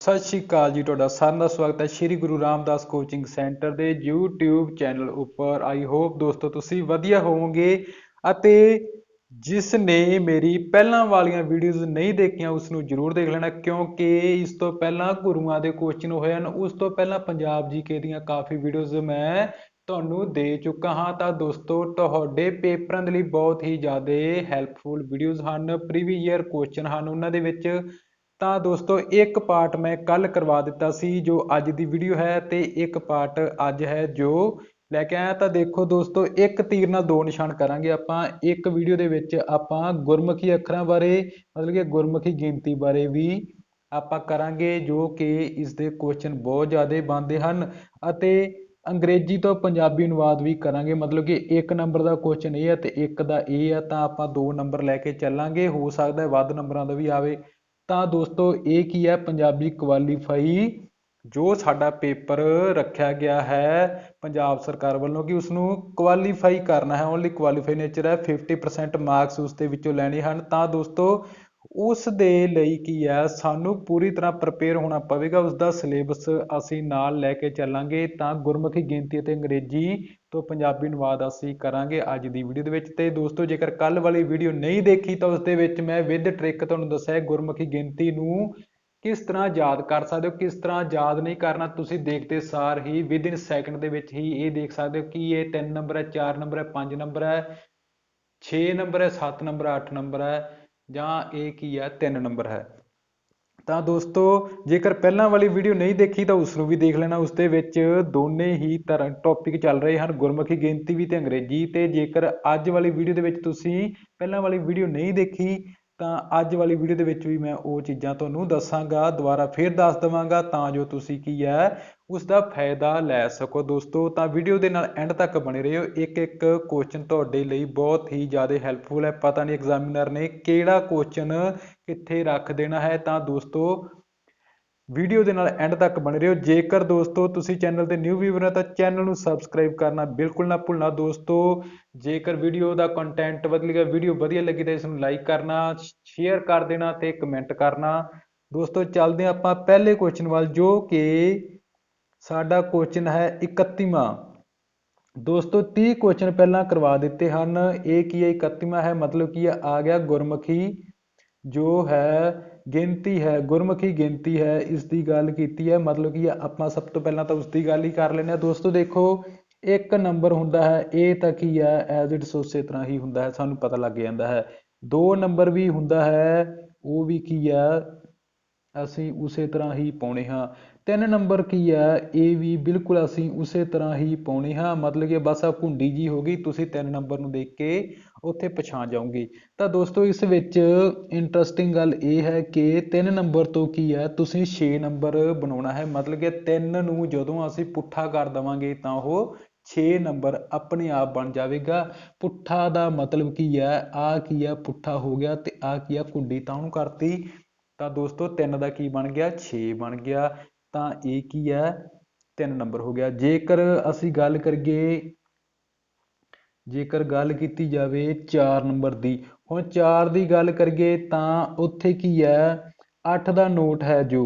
ਸਤਿ ਸ਼੍ਰੀ ਅਕਾਲ ਜੀ ਤੁਹਾਡਾ ਸਾਰਿਆਂ ਦਾ ਸਵਾਗਤ ਹੈ ਸ਼੍ਰੀ ਗੁਰੂ ਰਾਮਦਾਸ ਕੋਚਿੰਗ ਸੈਂਟਰ ਦੇ YouTube ਚੈਨਲ ਉੱਪਰ। ਆਈ ਹੋਪ ਦੋਸਤੋ ਤੁਸੀਂ ਵਧੀਆ ਹੋਵੋਗੇ ਅਤੇ ਜਿਸ ਨੇ ਮੇਰੀ ਪਹਿਲਾਂ ਵਾਲੀਆਂ ਵੀਡੀਓਜ਼ ਨਹੀਂ ਦੇਖੀਆਂ ਉਸ ਨੂੰ ਜ਼ਰੂਰ ਦੇਖ ਲੈਣਾ ਕਿਉਂਕਿ ਇਸ ਤੋਂ ਪਹਿਲਾਂ ਗੁਰੂਆਂ ਦੇ ਕੁਐਸਚਨ ਹੋਏ ਹਨ। ਉਸ ਤੋਂ ਪਹਿਲਾਂ ਪੰਜਾਬ ਜੀਕੇ ਦੀਆਂ ਕਾਫੀ ਵੀਡੀਓਜ਼ ਮੈਂ ਤੁਹਾਨੂੰ ਦੇ ਚੁੱਕਾ ਹਾਂ। ਤਾਂ ਦੋਸਤੋ ਤੁਹਾਡੇ ਪੇਪਰਾਂ ਦੇ ਲਈ ਬਹੁਤ ਹੀ ਜ਼ਿਆਦਾ ਹੈਲਪਫੁਲ ਵੀਡੀਓਜ਼ ਹਨ। ਪ੍ਰੀਵੀਅਸ ਈਅਰ ਕੁਐਸਚਨ ਹਨ। ਉਹਨਾਂ ਦੇ ਵਿੱਚ ਤਾਂ ਦੋਸਤੋ, ਇੱਕ ਪਾਰਟ ਮੈਂ ਕੱਲ ਕਰਵਾ ਦਿੱਤਾ ਸੀ, ਜੋ ਅੱਜ ਦੀ ਵੀਡੀਓ ਹੈ ਤੇ ਇੱਕ ਪਾਰਟ ਅੱਜ ਹੈ ਜੋ ਲੈ ਕੇ ਆਇਆ। ਤਾਂ ਦੇਖੋ ਦੋਸਤੋ, ਇੱਕ ਤੀਰ ਨਾਲ ਦੋ ਨਿਸ਼ਾਨ ਕਰਾਂਗੇ ਆਪਾਂ। ਇੱਕ ਵੀਡੀਓ ਦੇ ਵਿੱਚ ਆਪਾਂ ਗੁਰਮੁਖੀ ਅੱਖਰਾਂ ਬਾਰੇ, ਮਤਲਬ ਕਿ ਗੁਰਮੁਖੀ ਗਿਣਤੀ ਬਾਰੇ ਵੀ ਆਪਾਂ ਕਰਾਂਗੇ, ਜੋ ਕਿ ਇਸ ਦੇ ਕੁਐਸਚਨ ਬਹੁਤ ਜ਼ਿਆਦਾ ਬਣਦੇ ਹਨ ਅਤੇ ਅੰਗਰੇਜ਼ੀ ਤੋਂ ਪੰਜਾਬੀ ਅਨੁਵਾਦ ਵੀ ਕਰਾਂਗੇ। ਮਤਲਬ ਕਿ ਇੱਕ ਨੰਬਰ ਦਾ ਕੁਐਸਚਨ ਇਹ ਹੈ ਤੇ ਇੱਕ ਦਾ ਇਹ ਹੈ ਤਾਂ ਆਪਾਂ ਦੋ ਨੰਬਰ ਲੈ ਕੇ ਚੱਲਾਂਗੇ। ਹੋ ਸਕਦਾ ਹੈ ਵੱਧ ਨੰਬਰਾਂ ਦਾ ਵੀ ਆਵੇ। ਤਾਂ ਦੋਸਤੋ, ਇਹ ਕੀ ਹੈ? ਪੰਜਾਬੀ ਕੁਆਲੀਫਾਈ ਜੋ ਸਾਡਾ ਪੇਪਰ ਰੱਖਿਆ ਗਿਆ ਹੈ ਪੰਜਾਬ ਸਰਕਾਰ ਵੱਲੋਂ ਕਿ ਉਸ ਨੂੰ ਕੁਆਲੀਫਾਈ ਕਰਨਾ ਹੈ। ਓਨਲੀ ਕੁਆਲੀਫਾਈ ਨੇਚਰ ਹੈ। 50% ਮਾਰਕਸ ਉਸ ਦੇ ਵਿੱਚੋਂ ਲੈਣੇ ਹਨ। ਤਾਂ ਦੋਸਤੋ, ਉਸ ਦੇ ਲਈ ਕੀ ਹੈ? ਸਾਨੂੰ ਪੂਰੀ ਤਰ੍ਹਾਂ ਪ੍ਰਪੇਅਰ ਹੋਣਾ ਪਵੇਗਾ। ਉਸ ਦਾ ਸਿਲੇਬਸ ਅਸੀਂ ਨਾਲ ਲੈ ਕੇ ਚੱਲਾਂਗੇ। ਤਾਂ ਗੁਰਮੁਖੀ ਗਿਣਤੀ ਅਤੇ ਅੰਗਰੇਜ਼ੀ ਤੋਂ ਪੰਜਾਬੀ ਅਨੁਵਾਦ ਅਸੀਂ ਕਰਾਂਗੇ ਅੱਜ ਦੀ ਵੀਡੀਓ ਦੇ ਵਿੱਚ। ਤੇ ਦੋਸਤੋ, ਜੇਕਰ ਕੱਲ ਵਾਲੀ ਵੀਡੀਓ ਨਹੀਂ ਦੇਖੀ, ਤਾਂ ਉਸ ਦੇ ਵਿੱਚ ਮੈਂ ਵਿਦ ਟ੍ਰਿਕ ਤੁਹਾਨੂੰ ਦੱਸਿਆ ਹੈ, ਗੁਰਮੁਖੀ ਗਿਣਤੀ ਨੂੰ ਕਿਸ ਤਰ੍ਹਾਂ ਯਾਦ ਕਰ ਸਕਦੇ ਹੋ, ਕਿਸ ਤਰ੍ਹਾਂ ਯਾਦ ਨਹੀਂ ਕਰਨਾ, ਤੁਸੀਂ ਦੇਖਦੇ ਸਾਰ ਹੀ ਵਿਦ ਇਨ ਸੈਕਿੰਡ ਦੇ ਵਿੱਚ ਹੀ ਇਹ ਦੇਖ ਸਕਦੇ ਹੋ ਕਿ ਇਹ 3 ਨੰਬਰ ਹੈ 4 ਨੰਬਰ ਹੈ 5 ਨੰਬਰ ਹੈ 6 ਨੰਬਰ ਹੈ 7 ਨੰਬਰ ਹੈ 8 ਨੰਬਰ ਹੈ, ਜਾਂ ਇਹ ਕੀ ਹੈ 3 ਨੰਬਰ ਹੈ। ਤਾਂ ਦੋਸਤੋ, ਜੇਕਰ ਪਹਿਲਾਂ ਵਾਲੀ ਵੀਡੀਓ ਨਹੀਂ ਦੇਖੀ ਤਾਂ ਉਸ ਨੂੰ ਵੀ ਦੇਖ ਲੈਣਾ। ਉਸ ਦੇ ਵਿੱਚ ਦੋਨੇ ਹੀ ਤਰ੍ਹਾਂ ਟੌਪਿਕ ਚੱਲ ਰਹੇ ਹਨ। ਗੁਰਮੁਖੀ ਗਿਣਤੀ ਵੀ ਤੇ ਅੰਗਰੇਜ਼ੀ ਤੇ ਜੇਕਰ ਅੱਜ ਵਾਲੀ ਵੀਡੀਓ ਦੇ ਵਿੱਚ ਤੁਸੀਂ ਪਹਿਲਾਂ ਵਾਲੀ ਵੀਡੀਓ ਨਹੀਂ ਦੇਖੀ, ਤਾਂ ਅੱਜ ਵਾਲੀ ਵੀਡੀਓ ਦੇ ਵਿੱਚ ਵੀ ਮੈਂ ਉਹ ਚੀਜ਼ਾਂ ਤੁਹਾਨੂੰ ਦੱਸਾਂਗਾ। ਦੁਬਾਰਾ ਫੇਰ ਦੱਸ ਦਵਾਂਗਾ। ਤਾਂ ਜੋ ਤੁਸੀਂ ਕੀ ਹੈ ਉਸ ਦਾ ਫਾਇਦਾ ਲੈ ਸਕੋ ਦੋਸਤੋ। ਤਾਂ ਵੀਡੀਓ ਦੇ ਨਾਲ ਐਂਡ ਤੱਕ ਬਣੇ ਰਹੋ। ਇੱਕ ਇੱਕ ਕੁਐਸਚਨ ਤੁਹਾਡੇ ਲਈ ਬਹੁਤ ਹੀ ਜ਼ਿਆਦਾ ਹੈਲਪਫੁਲ ਹੈ। ਪਤਾ ਨਹੀਂ ਐਗਜ਼ਾਮੀਨਰ ਨੇ ਕਿਹੜਾ ਕੁਐਸਚਨ ਕਿੱਥੇ ਰੱਖ ਦੇਣਾ ਹੈ। ਤਾਂ ਦੋਸਤੋ ਵੀਡੀਓ ਦੇ ਨਾਲ ਐਂਡ ਤੱਕ ਬਣੇ ਰਹੋ। ਜੇਕਰ ਦੋਸਤੋ ਤੁਸੀਂ ਚੈਨਲ ਤੇ ਨਿਊ ਵੀਵਰ ਹੋ ਤਾਂ ਚੈਨਲ ਨੂੰ ਸਬਸਕ੍ਰਾਈਬ ਕਰਨਾ ਬਿਲਕੁਲ ਨਾ ਭੁੱਲਣਾ ਦੋਸਤੋ। ਜੇਕਰ ਵੀਡੀਓ ਦਾ ਕੰਟੈਂਟ ਵਧੀਆ ਵੀਡੀਓ ਵਧੀਆ ਲੱਗੀ ਤਾਂ ਇਸ ਨੂੰ ਲਾਈਕ ਕਰਨਾ ਸ਼ੇਅਰ ਕਰ ਦੇਣਾ ਤੇ ਕਮੈਂਟ ਕਰਨਾ। ਦੋਸਤੋ, ਚੱਲਦੇ ਹਾਂ ਆਪਾਂ ਪਹਿਲੇ ਕੁਐਸਚਨ ਵੱਲ ਜੋ ਕਿ ਸਾਡਾ ਕੁਐਸਚਨ ਹੈ 31ਵਾਂ ਦੋਸਤੋ 30 ਕੁਐਸਚਨ ਪਹਿਲਾਂ ਕਰਵਾ ਦਿੱਤੇ ਹਨ। ਇਹ ਕੀ ਹੈ? 31ਵਾਂ ਹੈ, ਮਤਲਬ ਕੀ ਆ ਗਿਆ ਗੁਰਮੁਖੀ, ਜੋ ਹੈ ਗਿਣਤੀ ਹੈ, ਗੁਰਮੁਖੀ ਗਿਣਤੀ ਹੈ ਇਸ ਦੀ ਗੱਲ ਕੀਤੀ ਹੈ। ਮਤਲਬ ਕਿ ਆਪਾਂ ਸਭ ਤੋਂ ਪਹਿਲਾਂ ਤਾਂ ਉਸ ਦੀ ਗੱਲ ਹੀ ਕਰ ਲੈਂਦੇ ਹਾਂ। ਦੋਸਤੋ, ਦੇਖੋ, ਇੱਕ ਨੰਬਰ ਹੁੰਦਾ ਹੈ, ਇਹ ਤਾਂ ਕੀ ਹੈ? ਐਜ਼ ਇਟਸ ਉਸੇ ਤਰ੍ਹਾਂ ਹੀ ਹੁੰਦਾ ਹੈ, ਸਾਨੂੰ ਪਤਾ ਲੱਗ ਜਾਂਦਾ ਹੈ। ਦੋ ਨੰਬਰ ਵੀ ਹੁੰਦਾ ਹੈ, ਉਹ ਵੀ ਕੀ ਹੈ? ਅਸੀਂ ਉਸੇ ਤਰ੍ਹਾਂ ਹੀ ਪਾਉਣੇ ਹਾਂ। ਤਿੰਨ ਨੰਬਰ ਕੀ ਹੈ ਇਹ ਵੀ ਬਿਲਕੁਲ ਅਸੀਂ ਉਸੇ ਤਰ੍ਹਾਂ ਹੀ ਪਾਉਣੇ ਹਾਂ। ਮਤਲਬ ਕਿ ਬਸ ਆ ਕੁੰਡੀ ਜੀ ਹੋ ਗਈ, ਤੁਸੀਂ ਤਿੰਨ ਨੰਬਰ ਨੂੰ ਦੇਖ ਕੇ ਉੱਥੇ ਪਛਾਣ ਜਾਓਗੇ। ਤਾਂ ਦੋਸਤੋ, ਇਸ ਵਿੱਚ ਇੰਟਰਸਟਿੰਗ ਗੱਲ ਇਹ ਹੈ ਕਿ ਤਿੰਨ ਨੰਬਰ ਤੋਂ ਕੀ ਹੈ ਤੁਸੀਂ 6 ਨੰਬਰ ਬਣਾਉਣਾ ਹੈ। ਮਤਲਬ ਕਿ ਤਿੰਨ ਨੂੰ ਜਦੋਂ ਅਸੀਂ ਪੁੱਠਾ ਕਰ ਦਵਾਂਗੇ ਤਾਂ ਉਹ 6 ਨੰਬਰ ਆਪਣੇ ਆਪ ਬਣ ਜਾਵੇਗਾ। ਪੁੱਠਾ ਦਾ ਮਤਲਬ ਕੀ ਹੈ ਆ ਕੀ ਹੈ ਪੁੱਠਾ ਹੋ ਗਿਆ ਤੇ ਆ ਕੀ ਹੈ ਕੁੰਡੀ ਤਾਂ ਉਹਨੂੰ ਕਰਤੀ। ਤਾਂ ਦੋਸਤੋ 3 ਦਾ ਕੀ ਬਣ ਗਿਆ? 6 ਬਣ ਗਿਆ। ਤਾਂ ਇਹ ਕੀ ਹੈ? 3 ਨੰਬਰ ਹੋ ਗਿਆ। ਜੇਕਰ ਅਸੀਂ ਗੱਲ ਕਰੀਏ, ਜੇਕਰ ਗੱਲ ਕੀਤੀ ਜਾਵੇ 4 ਨੰਬਰ ਦੀ, ਹੁਣ 4 ਦੀ ਗੱਲ ਕਰੀਏ ਤਾਂ ਉੱਥੇ ਕੀ ਹੈ? 8 ਦਾ ਨੋਟ ਹੈ ਜੋ।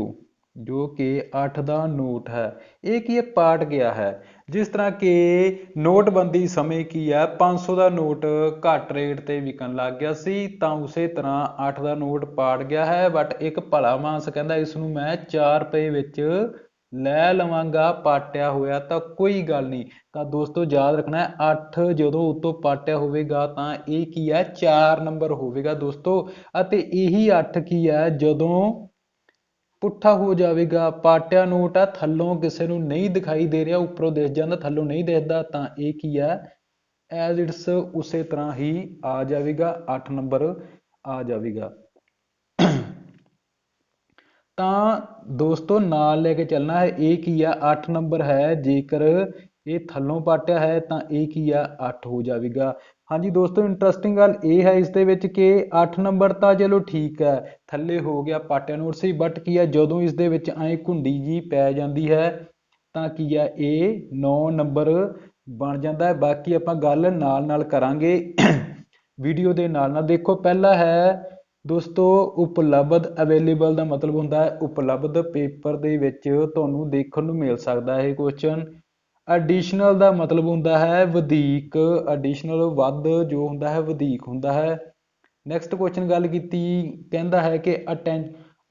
ਜੋ ਕਿ 8 ਦਾ ਨੋਟ ਹੈ। ਇਹ ਕੀ ਹੈ ਪਾਟ ਗਿਆ ਹੈ? ਜਿਸ ਤਰ੍ਹਾਂ ਕਿ ਨੋਟਬੰਦੀ ਸਮੇਂ ਕੀ ਹੈ? 500 ਦਾ ਨੋਟ ਘੱਟ ਰੇਟ ਤੇ ਵਿਕਣ ਲੱਗ ਗਿਆ ਸੀ, ਤਾਂ ਉਸੇ ਤਰ੍ਹਾਂ 8 ਦਾ ਨੋਟ ਪਾਟ ਗਿਆ ਹੈ। ਬਟ ਇੱਕ ਭਲਾ ਮਾਨਸ ਕਹਿੰਦਾ, ਇਸ ਨੂੰ ਮੈਂ 4 ਰੁਪਏ ਵਿੱਚ ਲੈ ਲਵਾਂਗਾ, ਪਾਟਿਆ ਹੋਇਆ ਤਾਂ ਕੋਈ ਗੱਲ ਨਹੀਂ। ਤਾਂ ਦੋਸਤੋ, ਯਾਦ ਰੱਖਣਾ ਹੈ 8 ਜਦੋਂ ਉੱਤੋਂ ਪਾਟਿਆ ਹੋਵੇਗਾ ਤਾਂ ਇਹ ਕੀ ਹੈ? 4 ਨੰਬਰ ਹੋਵੇਗਾ ਦੋਸਤੋ। ਅਤੇ ਇਹੀ 8 ਕੀ ਹੈ? ਜਦੋਂ ਪੁੱਠਾ ਹੋ ਜਾਵੇਗਾ। ਪਾਟਿਆ ਨੋਟ ਆ ਥੱਲੋਂ ਕਿਸੇ ਨੂੰ ਨਹੀਂ ਦਿਖਾਈ ਦੇ ਰਿਹਾ, ਉੱਪਰੋਂ ਦਿਸ ਜਾਂਦਾ, ਥੱਲੋਂ ਨਹੀਂ ਦਿਖਦਾ ਤਾਂ ਇਹ ਕੀ ਹੈ? ਐਜ਼ ਇਟਸ ਉਸੇ ਤਰ੍ਹਾਂ ਹੀ ਆ ਜਾਵੇਗਾ 8 ਨੰਬਰ ਆ ਜਾਵੇਗਾ। ਤਾਂ ਦੋਸਤੋ, ਨਾਲ ਲੈ ਕੇ ਚੱਲਣਾ ਹੈ, ਇਹ ਕੀ ਆ 8 ਨੰਬਰ ਹੈ। ਜੇਕਰ ਇਹ ਥੱਲੋਂ ਪਾਟਿਆ ਹੈ, ਤਾਂ ਇਹ ਕੀ ਆ 8 ਹੋ ਜਾਵੇਗਾ। ਹਾਂਜੀ ਦੋਸਤੋ ਇੰਟਰਸਟਿੰਗ ਗੱਲ ਇਹ ਹੈ ਇਸ ਦੇ ਵਿੱਚ ਕਿ 8 ਨੰਬਰ ਤਾਂ ਚਲੋ ਠੀਕ ਹੈ, ਥੱਲੇ ਹੋ ਗਿਆ ਪਾਟਿਆ ਨੋਟ ਸੀ ਬਟ ਕੀ ਹੈ, ਜਦੋਂ ਇਸ ਦੇ ਵਿੱਚ ਐਂ ਘੁੰਡੀ ਜੀ ਪੈ ਜਾਂਦੀ ਹੈ, ਤਾਂ ਕੀ ਹੈ, ਇਹ 9 ਨੰਬਰ ਬਣ ਜਾਂਦਾ ਹੈ। ਬਾਕੀ ਆਪਾਂ ਗੱਲ ਨਾਲ ਨਾਲ ਕਰਾਂਗੇ। ਵੀਡੀਓ ਦੇ ਨਾਲ ਨਾਲ ਦੇਖੋ, ਪਹਿਲਾ ਹੈ ਦੋਸਤੋ, ਉਪਲਬਧ ਅਵੇਲੇਬਲ ਦਾ ਮਤਲਬ ਹੁੰਦਾ ਹੈ, ਉਪਲਬਧ ਪੇਪਰ ਦੇ ਵਿੱਚ ਤੁਹਾਨੂੰ ਦੇਖਣ ਨੂੰ ਮਿਲ ਸਕਦਾ ਹੈ ਇਹ ਕੁਐਸਚਨ ਐਡੀਸ਼ਨਲ ਦਾ ਮਤਲਬ ਹੁੰਦਾ ਹੈ ਵਧੀਕ ਐਡੀਸ਼ਨਲ ਵੱਧ ਜੋ ਹੁੰਦਾ ਹੈ ਵਧੀਕ ਹੁੰਦਾ ਹੈ। ਨੈਕਸਟ ਕੁਐਸਚਨ ਗੱਲ ਕੀਤੀ, ਕਹਿੰਦਾ ਹੈ ਕਿ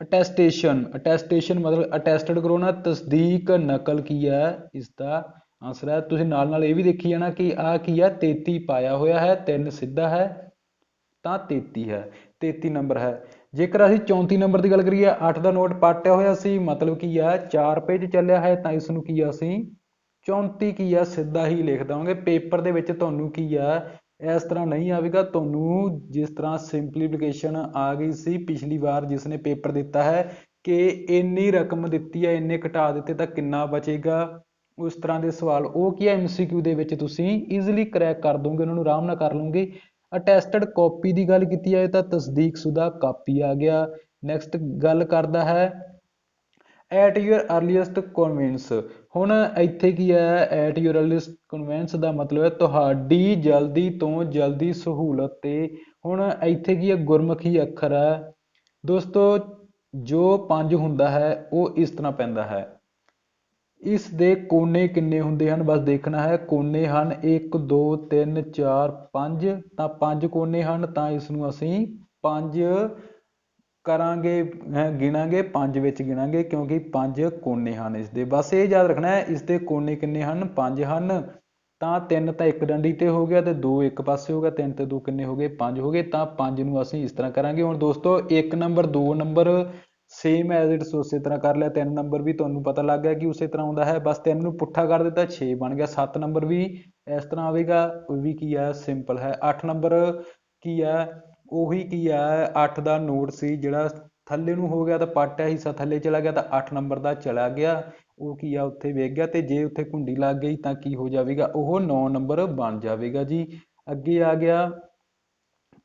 ਅਟੈਸਟੇਸ਼ਨ ਅਟੈਸਟੇਸ਼ਨ ਮਤਲਬ ਅਟੈਸਟਡ ਕਰੋਨਾ ਤਸਦੀਕ ਨਕਲ ਕੀ ਹੈ ਇਸ ਦਾ ਆਨਸਰ ਹੈ। ਤੁਸੀਂ ਨਾਲ ਨਾਲ ਇਹ ਵੀ ਦੇਖੀ ਜਾਣਾ ਕਿ ਆ ਕੀ ਹੈ 33 ਪਾਇਆ ਹੋਇਆ ਹੈ 3 ਸਿੱਧਾ ਹੈ, ਤਾਂ 33 ਹੈ 33 ਨੰਬਰ ਹੈ। ਜੇਕਰ ਅਸੀਂ 34 ਨੰਬਰ ਦੀ ਗੱਲ ਕਰੀਏ 8 ਦਾ ਨੋਟ ਪਾਟਿਆ ਹੋਇਆ ਸੀ, ਮਤਲਬ ਕੀ ਹੈ 4 ਪੇਜ ਚੱਲਿਆ ਹੈ, ਤਾਂ ਇਸ ਨੂੰ ਕੀ ਆ ਅਸੀਂ 34 ਕੀ ਆ, ਸਿੱਧਾ ਹੀ ਲਿਖ ਦਵਾਂਗੇ। ਪੇਪਰ ਦੇ ਵਿੱਚ ਤੁਹਾਨੂੰ ਕੀ ਆ, ਇਸ ਤਰ੍ਹਾਂ ਨਹੀਂ ਆਵੇਗਾ। ਤੁਹਾਨੂੰ ਜਿਸ ਤਰ੍ਹਾਂ ਸਿੰਪਲੀਫਿਕੇਸ਼ਨ ਆ ਗਈ ਸੀ ਪਿਛਲੀ ਵਾਰ ਜਿਸ ਨੇ ਪੇਪਰ ਦਿੱਤਾ ਹੈ ਕਿ ਇੰਨੀ ਰਕਮ ਦਿੱਤੀ ਹੈ, ਇੰਨੇ ਘਟਾ ਦਿੱਤੇ ਤਾਂ ਕਿੰਨਾ ਬਚੇਗਾ? ਉਸ ਤਰ੍ਹਾਂ ਦੇ ਸਵਾਲ। ਉਹ ਕੀ ਹੈ ਐਮਸੀਕਿਊ ਦੇ ਵਿੱਚ ਤੁਸੀਂ ਈਜ਼ੀਲੀ ਕਰੈਕ ਕਰ ਦੋਗੇ, ਉਹਨਾਂ ਨੂੰ ਆਰਾਮ ਨਾਲ ਕਰ ਲਓਗੇ। ਅਟੈਸਟਡ ਕਾਪੀ ਦੀ ਗੱਲ ਕੀਤੀ ਜਾਏ ਤਾਂ ਤਸਦੀਕਸ਼ੁਦਾ ਕਾਪੀ ਆ ਗਿਆ। ਨੈਕਸਟ ਗੱਲ ਕਰਦਾ ਹੈ ਐਟ ਯੂਰ ਅਰਲੀਐਸਟ ਕਨਵੈਂਸ ਹੁਣ ਇੱਥੇ ਕੀ ਹੈ? ਐਟ ਯੂਰ ਅਰਲੀਐਸਟ ਕਨਵੈਂਸ ਦਾ ਮਤਲਬ ਹੈ ਤੁਹਾਡੀ ਜਲਦੀ ਤੋਂ ਜਲਦੀ ਸਹੂਲਤ ਤੇ। ਹੁਣ ਇੱਥੇ ਕੀ ਹੈ? ਗੁਰਮੁਖੀ ਅੱਖਰ ਹੈ। ਦੋਸਤੋ, ਜੋ ਪੰਜ ਹੁੰਦਾ ਹੈ, ਉਹ ਇਸ ਤਰ੍ਹਾਂ ਪੈਂਦਾ ਹੈ। ਇਸ ਦੇ ਕੋਨੇ ਕਿੰਨੇ ਹੁੰਦੇ ਹਨ? ਬਸ ਦੇਖਣਾ ਹੈ। ਕੋਨੇ ਹਨ 1 2 3 4 5 ਤਾਂ ਪੰਜ ਕੋਨੇ ਹਨ, ਤਾਂ ਇਸ ਨੂੰ ਅਸੀਂ 5 ਕਰਾਂਗੇ ਗਿਣਾਂਗੇ 5 ਵਿੱਚ ਗਿਣਾਂਗੇ ਕਿਉਂਕਿ 5 ਕੋਨੇ ਹਨ ਇਸ ਦੇ। ਬਸ ਇਹ ਯਾਦ ਰੱਖਣਾ ਹੈ, ਇਸ ਦੇ ਕੋਨੇ ਕਿੰਨੇ ਹਨ? 5 ਹਨ। ਤਾਂ 3 ਤਾਂ ਇੱਕ ਡੰਡੀ ਤੇ ਹੋ ਗਿਆ ਤੇ 2 ਇੱਕ ਪਾਸੇ ਹੋ ਗਿਆ 3 ਤੇ 2 ਕਿੰਨੇ ਹੋ ਗਏ? 5 ਹੋ ਗਏ। ਤਾਂ 5 ਨੂੰ ਅਸੀਂ ਇਸ ਤਰ੍ਹਾਂ ਕਰਾਂਗੇ। ਹੁਣ ਦੋਸਤੋ 1 number 2 number same as it's ਉਸੇ ਤਰ੍ਹਾਂ ਕਰ ਲਿਆ। 3 ਨੰਬਰ ਵੀ ਤੁਹਾਨੂੰ ਪਤਾ ਲੱਗ ਗਿਆ ਕਿ ਉਸੇ ਤਰ੍ਹਾਂ ਆਉਂਦਾ ਹੈ। ਬਸ 3 ਨੂੰ ਪੁੱਠਾ ਕਰ ਦਿੱਤਾ 6 ਬਣ ਗਿਆ। 7 ਨੰਬਰ ਵੀ ਇਸ ਤਰ੍ਹਾਂ ਆਵੇਗਾ, ਉਹ ਵੀ ਕੀ ਹੈ? ਸਿੰਪਲ ਹੈ। 8 ਨੰਬਰ ਕੀ ਹੈ? ਉਹੀ ਕੀ ਆ 8 ਦਾ ਨੋਟ ਸੀ ਜਿਹੜਾ ਥੱਲੇ ਨੂੰ ਹੋ ਗਿਆ ਤਾਂ ਪਾਟਿਆ ਹਿੱਸਾ, ਥੱਲੇ ਚਲਾ ਗਿਆ ਤਾਂ 8 ਨੰਬਰ ਦਾ ਚਲਾ ਗਿਆ। ਉਹ ਕੀ ਆ, ਉੱਥੇ ਵੇਖ ਗਿਆ ਤੇ ਜੇ ਉੱਥੇ ਕੁੰਡੀ ਲੱਗ ਗਈ ਤਾਂ ਕੀ ਹੋ ਜਾਵੇਗਾ? ਉਹ 9 ਨੰਬਰ ਬਣ ਜਾਵੇਗਾ ਜੀ। ਅੱਗੇ ਆ ਗਿਆ,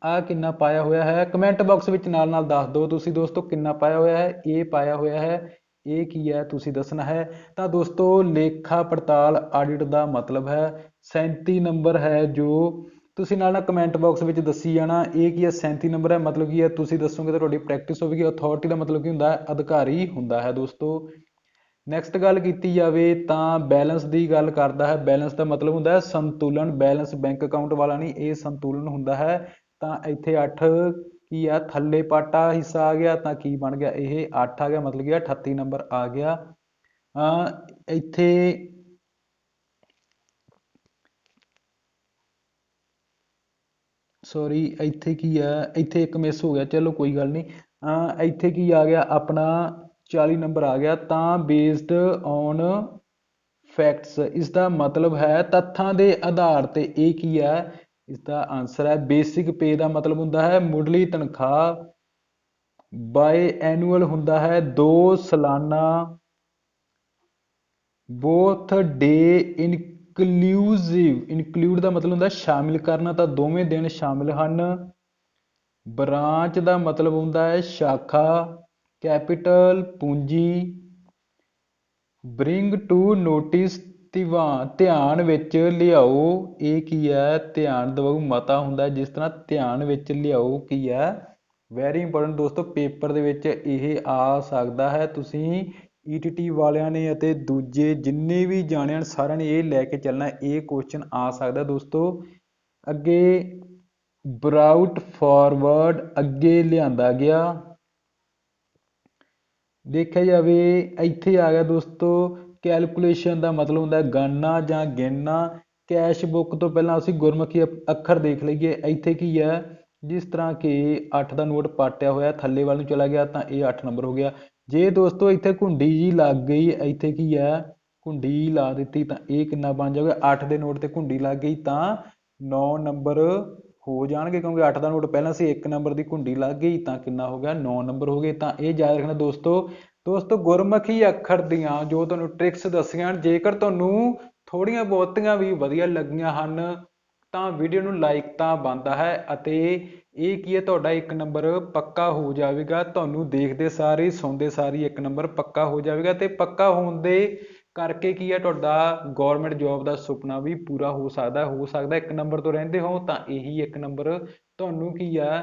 ਆ ਕਿੰਨਾ ਪਾਇਆ ਹੋਇਆ ਹੈ? ਕਮੈਂਟ ਬਾਕਸ ਵਿੱਚ ਨਾਲ ਨਾਲ ਦੱਸ ਦਿਓ ਤੁਸੀਂ ਦੋਸਤੋ, ਕਿੰਨਾ ਪਾਇਆ ਹੋਇਆ ਹੈ? ਇਹ ਪਾਇਆ ਹੋਇਆ ਹੈ, ਇਹ ਕੀ ਹੈ ਤੁਸੀਂ ਦੱਸਣਾ ਹੈ? ਤਾਂ ਦੋਸਤੋ, ਲੇਖਾ ਪੜਤਾਲ ਆਡਿਟ ਦਾ ਮਤਲਬ ਹੈ 37 ਨੰਬਰ ਹੈ ਜੋ ਤੁਸੀਂ ਨਾਲ ਨਾਲ ਕਮੈਂਟ ਬਾਕਸ ਵਿੱਚ ਦੱਸੀ ਜਾਣਾ, ਇਹ ਕੀ ਹੈ 37 ਨੰਬਰ ਹੈ, ਮਤਲਬ ਕੀ ਹੈ, ਤੁਸੀਂ ਦੱਸੋਗੇ ਤਾਂ ਤੁਹਾਡੀ ਪ੍ਰੈਕਟਿਸ ਹੋਵੇਗੀ ਅਥਾਰਟੀ ਦਾ ਮਤਲਬ ਕੀ ਹੁੰਦਾ ਹੈ, ਅਧਿਕਾਰੀ ਹੁੰਦਾ ਹੈ ਦੋਸਤੋ। ਨੈਕਸਟ ਗੱਲ ਕੀਤੀ ਜਾਵੇ ਤਾਂ ਬੈਲੈਂਸ ਦੀ ਗੱਲ ਕਰਦਾ ਹੈ ਬੈਲੈਂਸ ਦਾ ਮਤਲਬ ਹੁੰਦਾ ਹੈ ਸੰਤੁਲਨ ਬੈਲੈਂਸ ਬੈਂਕ ਅਕਾਊਂਟ ਵਾਲਾ ਨਹੀਂ, ਇਹ ਸੰਤੁਲਨ ਹੁੰਦਾ ਹੈ। ਤਾਂ ਇੱਥੇ 8 ਕੀ ਆ, ਥੱਲੇ ਪਾਟਾ ਹਿੱਸਾ ਆ ਗਿਆ, ਤਾਂ ਕੀ ਬਣ ਗਿਆ, ਇਹ 8 ਆ ਗਿਆ, ਮਤਲਬ ਕਿ 38 ਨੰਬਰ ਆ ਗਿਆ। ਇੱਥੇ ਸੌਰੀ ਇੱਥੇ ਕੀ ਆ? ਇੱਥੇ ਇੱਕ ਮਿਸ ਹੋ ਗਿਆ। ਚਲੋ ਕੋਈ ਗੱਲ ਨਹੀਂ। ਇੱਥੇ ਕੀ ਆ ਗਿਆ? ਆਪਣਾ 40 ਨੰਬਰ ਆ ਗਿਆ। ਤਾਂ ਬੇਸਡ ਔਨ ਫੈਕਟਸ ਇਸ ਦਾ ਮਤਲਬ ਹੈ ਤੱਥਾਂ ਦੇ ਆਧਾਰ ਤੇ। ਇਹ ਕੀ ਹੈ ਇਸ ਦਾ ਆਨਸਰ ਹੈ। ਬੇਸਿਕ ਪੇ ਦਾ ਮਤਲਬ ਹੁੰਦਾ ਹੈ ਮੁੱਢਲੀ ਤਨਖਾਹ। ਬਾਈ ਐਨੂਅਲ ਹੁੰਦਾ ਹੈ ਦੋ ਸਾਲਾਨਾ। ਬੋਥ ਡੇ ਇਨਕਲੂਸਿਵ ਇਨਕਲੂਡ ਦਾ ਮਤਲਬ ਹੁੰਦਾ ਸ਼ਾਮਿਲ ਕਰਨਾ, ਤਾਂ ਦੋਵੇਂ ਦਿਨ ਸ਼ਾਮਿਲ ਹਨ। ਬ੍ਰਾਂਚ ਦਾ ਮਤਲਬ ਹੁੰਦਾ ਹੈ ਸ਼ਾਖਾ, ਕੈਪੀਟਲ, ਪੂੰਜੀ। ਬ੍ਰਿੰਗ ਟੂ ਨੋਟਿਸ ਧਿਆਨ ਵਿੱਚ ਲਿਆਓ, ਇਹ ਕੀ ਹੈ? ਧਿਆਨ ਦਵਾਓ ਮਤਾ ਹੁੰਦਾ ਜਿਸ ਤਰ੍ਹਾਂ ਧਿਆਨ ਵਿੱਚ ਲਿਆਓ ਕੀ ਹੈ? ਵੈਰੀ ਇੰਪੋਰਟੈਂਟ ਦੋਸਤੋ, ਪੇਪਰ ਦੇ ਵਿੱਚ ਇਹ ਆ ਸਕਦਾ ਹੈ। ਤੁਸੀਂ ਈਟੀਟੀ ਵਾਲਿਆਂ ਨੇ ਅਤੇ ਦੂਜੇ ਜਿੰਨੇ ਵੀ ਜਾਣਿਆਂ ਸਾਰਿਆਂ ਨੇ ਇਹ ਲੈ ਕੇ ਚੱਲਣਾ, ਇਹ ਕੁਐਸਚਨ ਆ ਸਕਦਾ ਦੋਸਤੋ। ਅੱਗੇ ਬਰਾਊਟ ਫਾਰਵਰਡ ਅੱਗੇ ਲਿਆਂਦਾ ਗਿਆ। ਦੇਖਿਆ ਜਾਵੇ, ਇੱਥੇ ਆ ਗਿਆ ਦੋਸਤੋ ਕੈਲਕੂਲੇਸ਼ਨ ਦਾ ਮਤਲਬ ਹੁੰਦਾ ਗਣਨਾ ਜਾਂ ਗਿਣਨਾ। ਕੈਸ਼ ਬੁੱਕ ਤੋਂ ਪਹਿਲਾਂ ਅਸੀਂ ਗੁਰਮੁਖੀ ਅੱਖਰ ਦੇਖ ਲਈਏ। ਇੱਥੇ ਕੀ ਹੈ, ਜਿਸ ਤਰ੍ਹਾਂ ਕਿ 8 ਦਾ ਨੋਟ ਪਾਟਿਆ ਹੋਇਆ, ਥੱਲੇ ਵੱਲ ਨੂੰ ਚਲਾ ਗਿਆ ਤਾਂ ਇਹ 8 ਨੰਬਰ ਹੋ ਗਿਆ। ਜੇ ਦੋਸਤੋ ਇੱਥੇ ਘੁੰਡੀ ਜੀ ਲੱਗ ਗਈ, ਇੱਥੇ ਕੀ ਹੈ ਘੁੰਡੀ ਲਾ ਦਿੱਤੀ ਤਾਂ ਇਹ ਕਿੰਨਾ ਬਣ ਜਾਊਗਾ? 8 ਦੇ ਨੋਟ ਤੇ ਘੁੰਡੀ ਲੱਗ ਗਈ ਤਾਂ 9 ਨੰਬਰ ਹੋ ਜਾਣਗੇ, ਕਿਉਂਕਿ 8 ਦਾ ਨੋਟ ਪਹਿਲਾਂ ਸੀ 1 ਨੰਬਰ ਦੀ ਘੁੰਡੀ ਲੱਗ ਗਈ ਤਾਂ ਕਿੰਨਾ ਹੋ ਗਿਆ? 9 ਨੰਬਰ ਹੋ ਗਏ। ਤਾਂ ਇਹ ਯਾਦ ਰੱਖਣਾ ਦੋਸਤੋ ਦੋਸਤੋ ਗੁਰਮੁਖੀ ਅੱਖਰ ਦੀਆਂ ਜੋ ਤੁਹਾਨੂੰ ਟ੍ਰਿਕਸ ਦੱਸੀਆਂ ਜੇਕਰ ਤੁਹਾਨੂੰ ਥੋੜੀਆਂ ਬਹੁਤੀਆਂ ਵੀ ਵਧੀਆ ਲੱਗੀਆਂ ਹਨ ਤਾਂ ਵੀਡੀਓ ਨੂੰ ਲਾਈਕ ਤਾਂ ਬਣਦਾ ਹੈ ਅਤੇ ਇਹ ਕੀ ਹੈ? ਤੁਹਾਡਾ ਇੱਕ ਨੰਬਰ ਪੱਕਾ ਹੋ ਜਾਵੇਗਾ। ਤੁਹਾਨੂੰ ਦੇਖਦੇ ਸਾਰੇ ਸੁਣਦੇ ਸਾਰੀ ਇੱਕ ਨੰਬਰ ਪੱਕਾ ਹੋ ਜਾਵੇਗਾ ਤੇ ਪੱਕਾ ਹੋਣ ਦੇ ਕਰਕੇ ਕੀ ਹੈ? ਤੁਹਾਡਾ ਗਵਰਨਮੈਂਟ ਜੌਬ ਦਾ ਸੁਪਨਾ ਵੀ ਪੂਰਾ ਹੋ ਸਕਦਾ ਹੋ ਸਕਦਾ ਇੱਕ ਨੰਬਰ ਤੋਂ ਰਹਿੰਦੇ ਹੋ ਤਾਂ ਇਹੀ ਇੱਕ ਨੰਬਰ ਤੁਹਾਨੂੰ ਕੀ ਆ?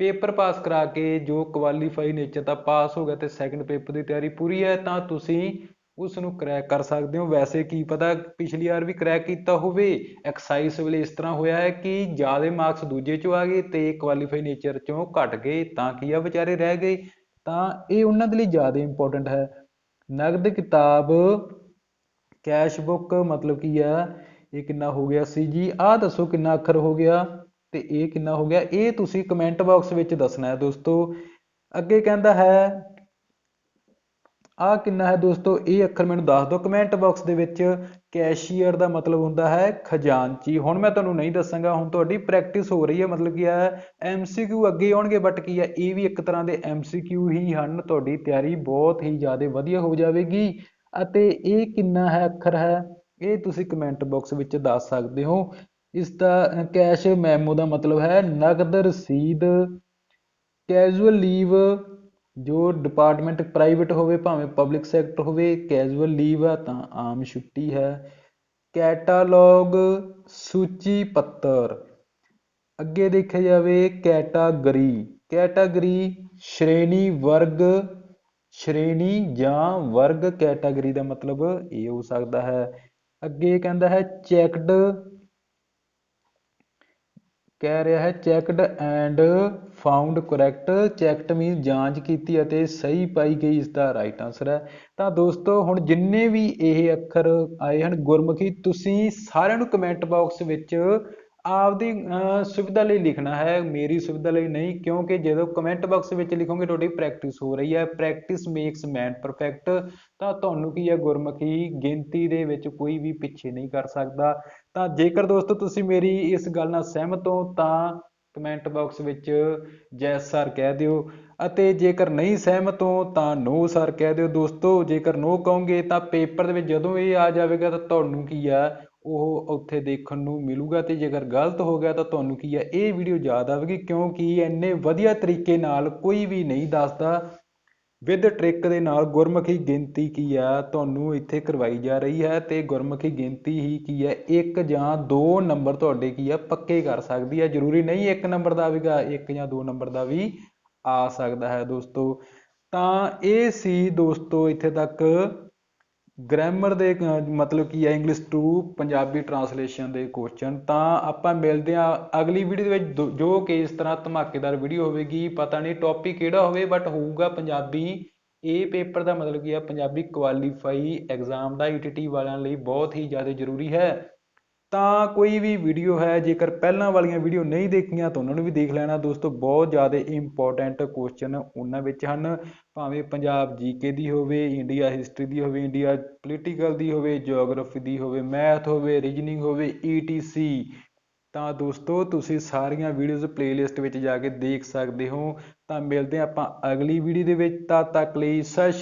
ਪੇਪਰ ਪਾਸ ਕਰਾ ਕੇ ਜੋ ਕੁਆਲੀਫਾਈ ਨੇਚਰ ਦਾ ਪਾਸ ਹੋ ਗਿਆ ਤੇ ਸੈਕੰਡ ਪੇਪਰ ਦੀ ਤਿਆਰੀ ਪੂਰੀ ਹੈ ਤਾਂ ਤੁਸੀਂ ਉਸ ਨੂੰ ਕਰੈਕ ਕਰ ਸਕਦੇ ਹੋ। ਵੈਸੇ ਕੀ ਪਤਾ, ਪਿਛਲੀ ਵਾਰ ਵੀ ਕਰੈਕ ਕੀਤਾ ਹੋਵੇ। ਐਕਸਾਈਜ਼ ਵੇਲੇ ਇਸ ਤਰ੍ਹਾਂ ਹੋਇਆ ਹੈ ਕਿ ਜ਼ਿਆਦਾ ਮਾਰਕਸ ਦੂਜੇ ਚੋਂ ਆ ਗਏ ਤੇ ਕੁਆਲੀਫਾਈ ਨੇਚਰ ਚੋਂ ਘਟ ਗਏ, ਤਾਂ ਕੀ ਆ ਵਿਚਾਰੇ ਰਹਿ ਗਏ? ਤਾਂ ਇਹ ਉਹਨਾਂ ਦੇ ਲਈ ਜ਼ਿਆਦਾ ਇੰਪੋਰਟੈਂਟ ਹੈ। ਨਗਦ ਕਿਤਾਬ ਕੈਸ਼ ਬੁੱਕ ਮਤਲਬ ਕੀ ਆ, ਇਹ ਕਿੰਨਾ ਹੋ ਗਿਆ ਸੀ ਜੀ? ਆਹ ਦੱਸੋ ਕਿੰਨਾ ਅੱਖਰ ਹੋ ਗਿਆ ਤੇ ਇਹ ਕਿੰਨਾ ਹੋ ਗਿਆ? ਇਹ ਤੁਸੀਂ ਕਮੈਂਟ ਬਾਕਸ ਵਿੱਚ ਦੱਸਣਾ ਹੈ ਦੋਸਤੋ। ਅੱਗੇ ਕਹਿੰਦਾ ਹੈ ਆਹ ਕਿੰਨਾ ਹੈ ਦੋਸਤੋ? ਇਹ ਅੱਖਰ ਮੈਨੂੰ ਦੱਸ ਦਿਓ। ਕਮੈਂਟ ਬਾਕਸ ਦੇ ਵਿੱਚ ਕੈਸ਼ੀਅਰ ਦਾ ਮਤਲਬ ਹੁੰਦਾ ਹੈ ਖਜ਼ਾਨਚੀ। ਹੁਣ ਮੈਂ ਤੁਹਾਨੂੰ ਨਹੀਂ ਦੱਸਾਂਗਾ, ਹੁਣ ਤੁਹਾਡੀ ਪ੍ਰੈਕਟਿਸ ਹੋ ਰਹੀ ਹੈ। ਮਤਲਬ ਕੀ ਹੈ ਐਮਸੀਕਿਊ ਅੱਗੇ ਆਉਣਗੇ ਬਟ ਕੀ ਹੈ ਇਹ ਵੀ ਇੱਕ ਤਰ੍ਹਾਂ ਦੇ ਐਮਸੀਕਿਊ ਹੀ ਹਨ। ਤੁਹਾਡੀ ਤਿਆਰੀ ਬਹੁਤ ਹੀ ਜ਼ਿਆਦਾ ਵਧੀਆ ਹੋ ਜਾਵੇਗੀ। ਅਤੇ ਇਹ ਕਿੰਨਾ ਹੈ ਅੱਖਰ ਹੈ? ਇਹ ਤੁਸੀਂ ਕਮੈਂਟ ਬਾਕਸ ਵਿੱਚ ਦੱਸ ਸਕਦੇ ਹੋ। ਇਸ ਦਾ ਕੈਸ਼ ਮੈਮੋ ਦਾ ਮਤਲਬ ਹੈ ਨਕਦ ਰਸੀਦ ਕੈਜੂਅਲ ਲੀਵ ਜੋ ਡਿਪਾਰਟਮੈਂਟ ਪ੍ਰਾਈਵੇਟ ਹੋਵੇ, ਭਾਵੇਂ ਪਬਲਿਕ ਸੈਕਟਰ ਹੋਵੇ ਕੈਜੂਅਲ ਲੀਵ ਆ, ਤਾਂ ਆਮ ਛੁੱਟੀ ਹੈ। ਕੈਟਾਲੋਗ ਸੂਚੀ ਪੱਤਰ। ਅੱਗੇ ਦੇਖਿਆ ਜਾਵੇ ਕੈਟਾਗਰੀ ਕੈਟਾਗਰੀ ਸ਼੍ਰੇਣੀ ਵਰਗ, ਸ਼੍ਰੇਣੀ ਜਾਂ ਵਰਗ ਕੈਟਾਗਰੀ ਦਾ ਮਤਲਬ ਇਹ ਹੋ ਸਕਦਾ ਹੈ। ਅੱਗੇ ਕਹਿੰਦਾ ਹੈ ਚੈਕਡ ਕਹਿ ਰਿਹਾ ਹੈ checked and found correct checked mean ਜਾਂਚ ਕੀਤੀ ਅਤੇ ਸਹੀ ਪਾਈ ਗਈ, ਇਸ ਦਾ ਰਾਈਟ ਆਨਸਰ ਹੈ। ਤਾਂ ਦੋਸਤੋ, ਹੁਣ ਜਿੰਨੇ ਵੀ ਇਹ ਅੱਖਰ ਆਏ ਹਨ, ਗੁਰਮੁਖੀ, ਤੁਸੀਂ ਸਾਰਿਆਂ ਨੂੰ ਕਮੈਂਟ ਬਾਕਸ ਵਿੱਚ ਆਪਦੀ ਸੁਵਿਧਾ ਲਈ ਲਿਖਣਾ ਹੈ, ਮੇਰੀ ਸੁਵਿਧਾ ਲਈ ਨਹੀਂ, ਕਿਉਂਕਿ ਜਦੋਂ ਕਮੈਂਟ ਬਾਕਸ ਵਿੱਚ ਲਿਖੋਗੇ ਤੁਹਾਡੀ ਪ੍ਰੈਕਟਿਸ ਹੋ ਰਹੀ ਹੈ। ਪ੍ਰੈਕਟਿਸ ਮੇਕਸ ਮੈਨ ਪਰਫੈਕਟ ਤਾਂ ਤੁਹਾਨੂੰ ਕੀ ਹੈ ਗੁਰਮੁਖੀ, ਗਿਣਤੀ ਦੇ ਵਿੱਚ ਕੋਈ ਵੀ ਪਿੱਛੇ ਨਹੀਂ ਕਰ ਸਕਦਾ। ਤਾਂ ਜੇਕਰ ਦੋਸਤੋ ਤੁਸੀਂ ਮੇਰੀ ਇਸ ਗੱਲ ਨਾਲ ਸਹਿਮਤ ਹੋ, ਤਾਂ ਕਮੈਂਟ ਬਾਕਸ ਵਿੱਚ ਜੈਸ ਸਰ ਕਹਿ ਦਿਓ। ਅਤੇ ਜੇਕਰ ਨਹੀਂ ਸਹਿਮਤ ਹੋ, ਤਾਂ ਨੋ ਸਰ ਕਹਿ ਦਿਓ। ਦੋਸਤੋ ਜੇਕਰ ਨੋ ਕਹੋਗੇ, ਤਾਂ ਪੇਪਰ ਦੇ ਵਿੱਚ ਜਦੋਂ ਇਹ ਆ ਜਾਵੇਗਾ, ਤਾਂ ਤੁਹਾਨੂੰ ਕੀ ਆ ਉਹ ਉੱਥੇ ਦੇਖਣ ਨੂੰ ਮਿਲੂਗਾ ਤੇ ਜੇਕਰ ਗਲਤ ਹੋ ਗਿਆ ਤਾਂ ਤੁਹਾਨੂੰ ਕੀ ਹੈ ਇਹ ਵੀਡੀਓ ਯਾਦ ਆਵੇਗੀ ਕਿਉਂਕਿ ਇੰਨੇ ਵਧੀਆ ਤਰੀਕੇ ਨਾਲ ਕੋਈ ਵੀ ਨਹੀਂ ਦੱਸਦਾ। ਵਿਦ ਟ੍ਰਿਕ ਦੇ ਨਾਲ ਗੁਰਮੁਖੀ ਗਿਣਤੀ ਕੀ ਆ, ਤੁਹਾਨੂੰ ਇੱਥੇ ਕਰਵਾਈ ਜਾ ਰਹੀ ਹੈ ਤੇ ਗੁਰਮੁਖੀ ਗਿਣਤੀ ਹੀ ਕੀ ਹੈ ਇੱਕ ਜਾਂ ਦੋ ਨੰਬਰ ਤੁਹਾਡੇ ਕੀ ਆ, ਪੱਕੇ ਕਰ ਸਕਦੀ ਹੈ ਜ਼ਰੂਰੀ ਨਹੀਂ ਇੱਕ ਨੰਬਰ ਦਾ ਆਵੇਗਾ ਇੱਕ ਜਾਂ ਦੋ ਨੰਬਰ ਦਾ ਵੀ ਆ ਸਕਦਾ ਹੈ ਦੋਸਤੋ। ਤਾਂ ਇਹ ਸੀ ਦੋਸਤੋ ਇੱਥੇ ਤੱਕ ਗ੍ਰਾਮਰ ਦੇ ਮਤਲਬ ਕੀ ਹੈ ਇੰਗਲਿਸ਼ ਟੂ ਪੰਜਾਬੀ ਟਰਾਂਸਲੇਸ਼ਨ ਦੇ ਕੁਐਸਚਨ ਤਾਂ ਆਪਾਂ ਮਿਲਦੇ ਹਾਂ ਅਗਲੀ ਵੀਡੀਓ ਦੇ ਵਿੱਚ ਦੋ- ਜੋ ਕਿ ਇਸ ਤਰ੍ਹਾਂ ਧਮਾਕੇਦਾਰ ਵੀਡੀਓ ਹੋਵੇਗੀ, ਪਤਾ ਨਹੀਂ ਟੌਪਿਕ ਕਿਹੜਾ ਹੋਵੇ ਬਟ ਹੋਊਗਾ ਪੰਜਾਬੀ। ਇਹ ਪੇਪਰ ਦਾ ਮਤਲਬ ਕੀ ਹੈ, ਪੰਜਾਬੀ ਕੁਆਲੀਫਾਈ ਐਗਜ਼ਾਮ ਦਾ ਈਟੀਟੀ ਵਾਲਿਆਂ ਲਈ ਬਹੁਤ ਹੀ ਜ਼ਿਆਦਾ ਜ਼ਰੂਰੀ ਹੈ। ਤਾਂ ਕੋਈ ਵੀ ਵੀਡੀਓ ਹੈ, ਜੇਕਰ ਪਹਿਲਾਂ ਵਾਲੀਆਂ ਵੀਡੀਓ ਨਹੀਂ ਦੇਖੀਆਂ ਤਾਂ ਉਹਨਾਂ ਨੂੰ ਵੀ ਦੇਖ ਲੈਣਾ। ਦੋਸਤੋ, ਬਹੁਤ ਜ਼ਿਆਦਾ ਇੰਪੋਰਟੈਂਟ ਕੁਐਸਚਨ ਉਹਨਾਂ ਵਿੱਚ ਹਨ। ਭਾਵੇਂ ਪੰਜਾਬ ਜੀਕੇ ਦੀ ਹੋਵੇ ਇੰਡੀਆ ਹਿਸਟਰੀ ਦੀ ਹੋਵੇ ਇੰਡੀਆ ਪੋਲੀਟੀਕਲ ਦੀ ਹੋਵੇ ਜਿਓਗ੍ਰਾਫੀ ਦੀ ਹੋਵੇ ਮੈਥ ਹੋਵੇ ਰੀਜਨਿੰਗ ਹੋਵੇ ਈਟੀਸੀ ਤਾਂ ਦੋਸਤੋ, ਤੁਸੀਂ ਸਾਰੀਆਂ ਵੀਡੀਓਜ਼ ਪਲੇਲਿਸਟ ਵਿੱਚ ਜਾ ਕੇ ਦੇਖ ਸਕਦੇ ਹੋ। ਤਾਂ ਮਿਲਦੇ ਹਾਂ ਆਪਾਂ ਅਗਲੀ ਵੀਡੀਓ ਦੇ ਵਿੱਚ। ਤਦ ਤੱਕ ਲਈ ਸਤਿ